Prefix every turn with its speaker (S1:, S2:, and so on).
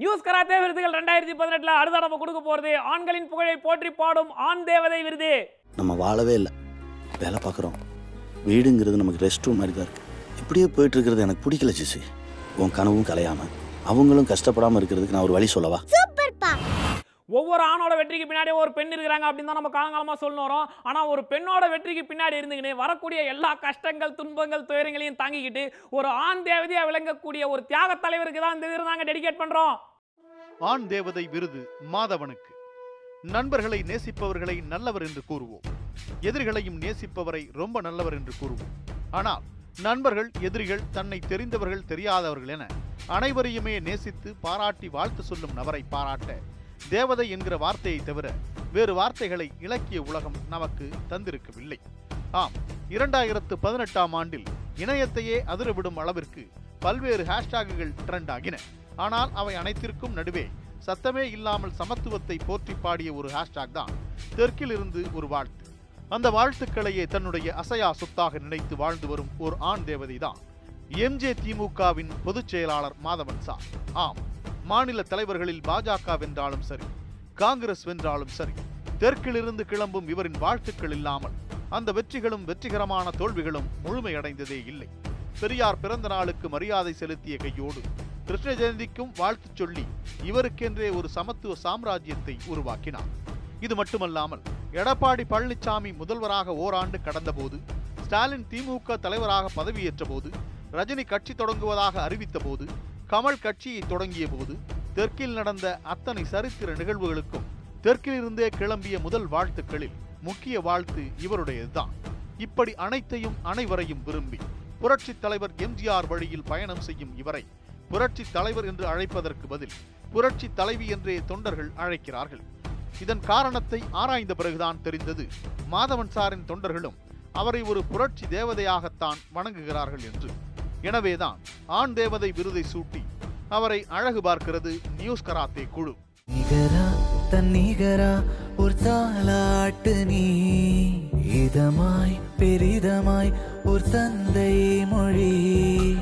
S1: News karate விருதுகள் ரெண்டாயிரத்தி பதினெட்டுல அடுத்த நம்ம கொடுக்க போறது. ஆண்களின் புகழை போற்றி பாடும் ஆண் தேவதை விருது.
S2: நம்ம வாழவே இல்லை. வேலை பார்க்குறோம். வீடுங்கிறது நமக்கு ரெஸ்ட் ரூம் மாதிரி தான் இருக்குது இப்படியே போயிட்டு இருக்கிறது எனக்கு பிடிக்கல ஜிசி. உன் கனவும் கலையாம. அவங்களும் கஷ்டப்படாமல் இருக்கிறதுக்கு நான் ஒரு வழி சொல்லவா?
S1: ஒவ்வொரு ஆணோட வெற்றிக்கு பின்னாடி ஒரு பெண் இருக்கிறாங்க அப்படின்னு தான் நம்ம காலங்காலமாக சொல்லணும் வரோம். ஒரு பெண்ணோட வெற்றிக்கு பின்னாடி இருந்துக்கிட்டு வரக்கூடிய எல்லா கஷ்டங்கள் துன்பங்கள் துயரங்களையும் தாங்கிக்கிட்டு ஒரு ஆண் தேவதையாக விளங்கக்கூடிய ஒரு தியாக தலைவருக்கு தான் இந்த விருது நாங்கள் டெடிகேட் பண்ணுறோம்
S3: ஆண் தேவதை விருது மாதவனுக்கு. நண்பர்களை நேசிப்பவர்களை நல்லவர் என்று கூறுவோம். எதிரிகளையும் நேசிப்பவரை ரொம்ப நல்லவர் என்று கூறுவோம். ஆனால் நண்பர்கள் எதிரிகள் தன்னை தெரிந்தவர்கள் தெரியாதவர்கள் என அனைவரையுமே நேசித்து பாராட்டி வாழ்த்து சொல்லும் நபரை பாராட்ட தேவதை என்கிற வார்த்தையை தவிர வேறு வார்த்தைகளை இலக்கிய உலகம் நமக்கு தந்திருக்கவில்லை. ஆம் இரண்டாயிரத்து பதினெட்டாம் ஆண்டில் இணையத்தையே அதிரவிடும் அளவிற்கு பல்வேறு ஹேஷ்டாகுகள் ட்ரெண்ட் ஆகின ஆனால் அவை அனைத்திற்கும் நடுவே சத்தமே இல்லாமல் சமத்துவத்தை போற்றி பாடிய ஒரு ஹேஷ்டாக் தான் தெற்கில் இருந்து ஒரு வாழ்த்து. அந்த வாழ்த்துக்களையே தன்னுடைய அசையா சொத்தாக நினைத்து வாழ்ந்து வரும் ஒரு ஆண் தேவதை தான். எம்ஜே திமுகவின் பொதுச் செயலாளர் மாதவன் சார் ஆம் மாநில தலைவர்களில் பாஜக வென்றாலும் சரி காங்கிரஸ் வென்றாலும் சரி தெற்கிலிருந்து கிளம்பும் இவரின் வாழ்த்துக்கள் இல்லாமல் அந்த வெற்றிகளும் வெற்றிகரமான தோல்விகளும் முழுமையடைந்ததே இல்லை. பெரியார் பிறந்த நாளுக்கு மரியாதை செலுத்திய கையோடு கிருஷ்ண ஜெயந்திக்கும் வாழ்த்து சொல்லி இவருக்கென்றே ஒரு சமத்துவ சாம்ராஜ்யத்தை உருவாக்கினார். இது மட்டுமல்லாமல் எடப்பாடி பழனிசாமி முதல்வராக ஓராண்டு கடந்தபோது ஸ்டாலின் திமுக தலைவராக பதவியேற்ற போது ரஜினி கட்சி தொடங்குவதாக அறிவித்த போது கமல் கட்சியை தொடங்கிய போது தெற்கில் நடந்த அத்தனை சரித்திர நிகழ்வுகளுக்கும் தெற்கிலிருந்தே கிளம்பிய முதல் வாழ்த்துக்களில் முக்கிய வாழ்த்து இவருடையதுதான். இப்படி அனைத்தையும் அனைவரையும் விரும்பி புரட்சித் தலைவர் எம்ஜிஆர் வழியில் பயணம் செய்யும் இவரை புரட்சி தலைவர் என்று அழைப்பதற்கு பதில் புரட்சி தலைவி என்றே தொண்டர்கள் அழைக்கிறார்கள். இதன் காரணத்தை ஆராய்ந்த பிறகுதான் தெரிந்தது மாதவன் சாரின் தொண்டர்களும் அவரை ஒரு புரட்சி தேவதையாகத்தான் வணங்குகிறார்கள் என்று. எனவேதான் ஆண் தேவதை விருதை சூட்டி அவரை அழகு பார்க்கிறது நியூஸ் கராத்தே குழு.
S4: நிகரா தன்னிகரா ஒரு தாளாட்டு நீ. இதமாய் பெரிதமாய் ஒரு தந்தை மொழி.